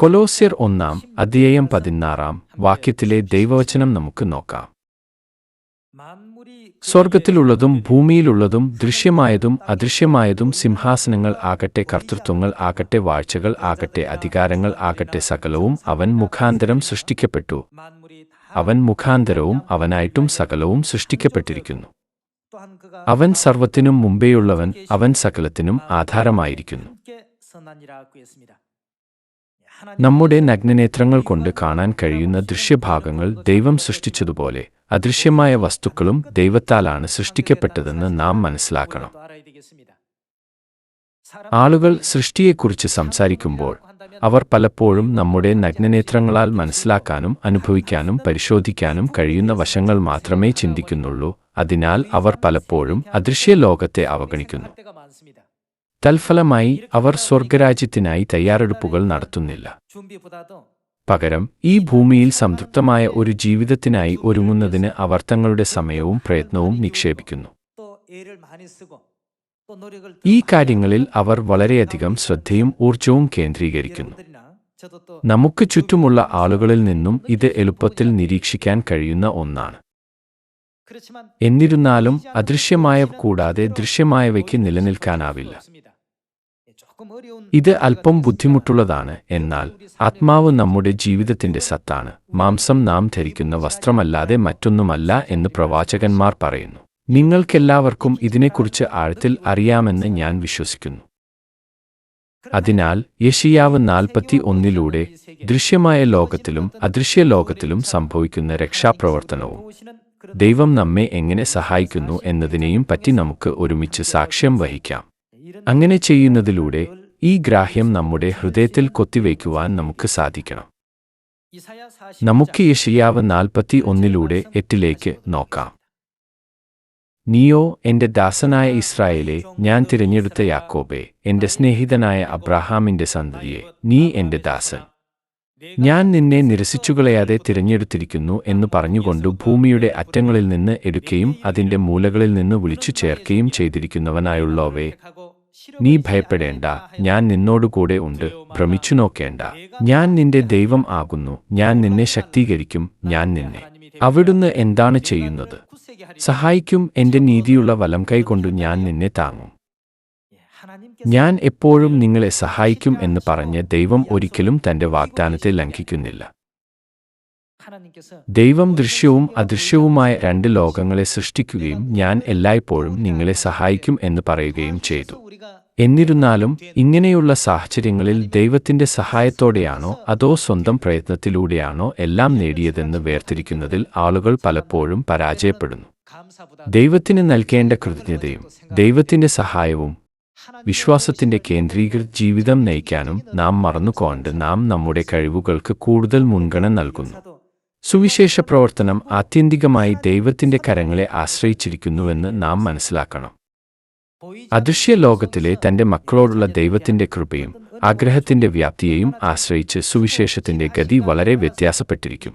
കൊലോസ്യർ ഒന്നാം അധ്യായം പതിനാറാം വാക്യത്തിലെ ദൈവവചനം നമുക്ക് നോക്കാം. സ്വർഗത്തിലുള്ളതും ഭൂമിയിലുള്ളതും ദൃശ്യമായതും അദൃശ്യമായതും സിംഹാസനങ്ങൾ ആകട്ടെ കർത്തൃത്വങ്ങൾ ആകട്ടെ വാഴ്ചകൾ ആകട്ടെ അധികാരങ്ങൾ ആകട്ടെ സകലവും അവൻ മുഖാന്തരം സൃഷ്ടിക്കപ്പെട്ടു. അവൻ മുഖാന്തരവും അവനായിട്ടും സകലവും സൃഷ്ടിക്കപ്പെട്ടിരിക്കുന്നു. അവൻ സർവത്തിനും മുമ്പേയുള്ളവൻ അവൻ സകലത്തിനും ആധാരമായിരിക്കുന്നു. നമ്മുടെ നഗ്നനേത്രങ്ങൾ കൊണ്ട് കാണാൻ കഴിയുന്ന ദൃശ്യഭാഗങ്ങൾ ദൈവം സൃഷ്ടിച്ചതുപോലെ അദൃശ്യമായ വസ്തുക്കളും ദൈവത്താലാണ് സൃഷ്ടിക്കപ്പെട്ടതെന്ന് നാം മനസ്സിലാക്കണം. ആളുകൾ സൃഷ്ടിയെക്കുറിച്ച് സംസാരിക്കുമ്പോൾ അവർ പലപ്പോഴും നമ്മുടെ നഗ്നനേത്രങ്ങളാൽ മനസ്സിലാക്കാനും അനുഭവിക്കാനും പരിശോധിക്കാനും കഴിയുന്ന വശങ്ങൾ മാത്രമേ ചിന്തിക്കുന്നുള്ളൂ അതിനാൽ അവർ പലപ്പോഴും അദൃശ്യ ലോകത്തെ അവഗണിക്കുന്നു. തൽഫലമായി അവർ സ്വർഗരാജ്യത്തിനായി തയ്യാറെടുപ്പുകൾ നടത്തുന്നില്ല. പകരം ഈ ഭൂമിയിൽ സംതൃപ്തമായ ഒരു ജീവിതത്തിനായി ഒരുങ്ങുന്നതിന് അവർ തങ്ങളുടെ സമയവും പ്രയത്നവും നിക്ഷേപിക്കുന്നു. ഈ കാര്യങ്ങളിൽ അവർ വളരെയധികം ശ്രദ്ധയും ഊർജവും കേന്ദ്രീകരിക്കുന്നു. നമുക്ക് ചുറ്റുമുള്ള ആളുകളിൽ നിന്നും ഇത് എളുപ്പത്തിൽ നിരീക്ഷിക്കാൻ കഴിയുന്ന ഒന്നാണ്. എന്നിരുന്നാലും അദൃശ്യമായ കൂടാതെ ദൃശ്യമായവയ്ക്ക് നിലനിൽക്കാനാവില്ല. ഇത് അല്പം ബുദ്ധിമുട്ടുള്ളതാണ്. എന്നാൽ ആത്മാവ് നമ്മുടെ ജീവിതത്തിന്റെ സത്താണ്. മാംസം നാം ധരിക്കുന്ന വസ്ത്രമല്ലാതെ മറ്റൊന്നുമല്ല എന്ന് പ്രവാചകന്മാർ പറയുന്നു. നിങ്ങൾക്കെല്ലാവർക്കും ഇതിനെക്കുറിച്ച് ആഴത്തിൽ അറിയാമെന്ന് ഞാൻ വിശ്വസിക്കുന്നു. അതിനാൽ യഷിയാവ് നാൽപ്പത്തി ഒന്നിലൂടെ ദൃശ്യമായ ലോകത്തിലും അദൃശ്യ ലോകത്തിലും സംഭവിക്കുന്ന രക്ഷാപ്രവർത്തനവും ദൈവം നമ്മെ എങ്ങനെ സഹായിക്കുന്നു എന്നതിനെയും പറ്റി നമുക്ക് ഒരുമിച്ച് സാക്ഷ്യം വഹിക്കാം. അങ്ങനെ ചെയ്യുന്നതിലൂടെ ഈ ഗ്രാഹ്യം നമ്മുടെ ഹൃദയത്തിൽ കൊത്തിവയ്ക്കുവാൻ നമുക്ക് സാധിക്കണം. നമുക്ക് യഷിയാവ് നാൽപ്പത്തി ഒന്നിലൂടെ എട്ടിലേക്ക് നോക്കാം. നീയോ എന്റെ ദാസനായ ഇസ്രായേലെ ഞാൻ തിരഞ്ഞെടുത്ത യാക്കോബെ എന്റെ സ്നേഹിതനായ അബ്രാഹാമിന്റെ സന്തതിയെ നീ എന്റെ ദാസൻ. ഞാൻ നിന്നെ നിരസിച്ചുകളയാതെ തിരഞ്ഞെടുത്തിരിക്കുന്നു എന്ന് പറഞ്ഞുകൊണ്ട് ഭൂമിയുടെ അറ്റങ്ങളിൽ നിന്ന് എടുക്കുകയും അതിന്റെ മൂലകളിൽ നിന്ന് വിളിച്ചു ചേർക്കുകയും ചെയ്തിരിക്കുന്നവനായുള്ളവേ നീ ഭയപ്പെടേണ്ട. ഞാൻ നിന്നോടുകൂടെ ഉണ്ട്. ഭ്രമിച്ചു നോക്കേണ്ട. ഞാൻ നിന്റെ ദൈവം ആകുന്നു. ഞാൻ നിന്നെ ശക്തീകരിക്കും. ഞാൻ നിന്നെ. അവിടുന്ന് എന്താണ് ചെയ്യുന്നത്? സഹായിക്കും എന്റെ നീതിയുള്ള വലം കൈകൊണ്ട് ഞാൻ നിന്നെ താങ്ങും. ഞാൻ എപ്പോഴും നിങ്ങളെ സഹായിക്കും എന്ന് പറഞ്ഞ് ദൈവം ഒരിക്കലും തന്റെ വാഗ്ദാനത്തെ ലംഘിക്കുന്നില്ല. ദൈവം ദൃശ്യവും അദൃശ്യവുമായ രണ്ട് ലോകങ്ങളെ സൃഷ്ടിക്കുകയും ഞാൻ എല്ലായ്പ്പോഴും നിങ്ങളെ സഹായിക്കും എന്ന് പറയുകയും ചെയ്തു. എന്നിരുന്നാലും ഇങ്ങനെയുള്ള സാഹചര്യങ്ങളിൽ ദൈവത്തിന്റെ സഹായത്തോടെയാണോ അതോ സ്വന്തം പ്രയത്നത്തിലൂടെയാണോ എല്ലാം നേടിയതെന്ന് വേർതിരിക്കുന്നതിൽ ആളുകൾ പലപ്പോഴും പരാജയപ്പെടുന്നു. ദൈവത്തിന് നൽകേണ്ട കൃതജ്ഞതയും ദൈവത്തിന്റെ സഹായവും വിശ്വാസത്തിന്റെ കേന്ദ്രീകൃത ജീവിതം നയിക്കാനും നാം മറന്നുകൊണ്ട് നാം നമ്മുടെ കഴിവുകൾക്ക് കൂടുതൽ മുൻഗണന നൽകുന്നു. സുവിശേഷ പ്രവർത്തനം ആത്യന്തികമായി ദൈവത്തിന്റെ കരങ്ങളെ ആശ്രയിച്ചിരിക്കുന്നുവെന്ന് നാം മനസ്സിലാക്കണം. അദൃശ്യ ലോകത്തിലെ തന്റെ മക്കളോടുള്ള ദൈവത്തിന്റെ കൃപയും ആഗ്രഹത്തിന്റെ വ്യാപ്തിയെയും ആശ്രയിച്ച് സുവിശേഷത്തിന്റെ ഗതി വളരെ വ്യത്യാസപ്പെട്ടിരിക്കും.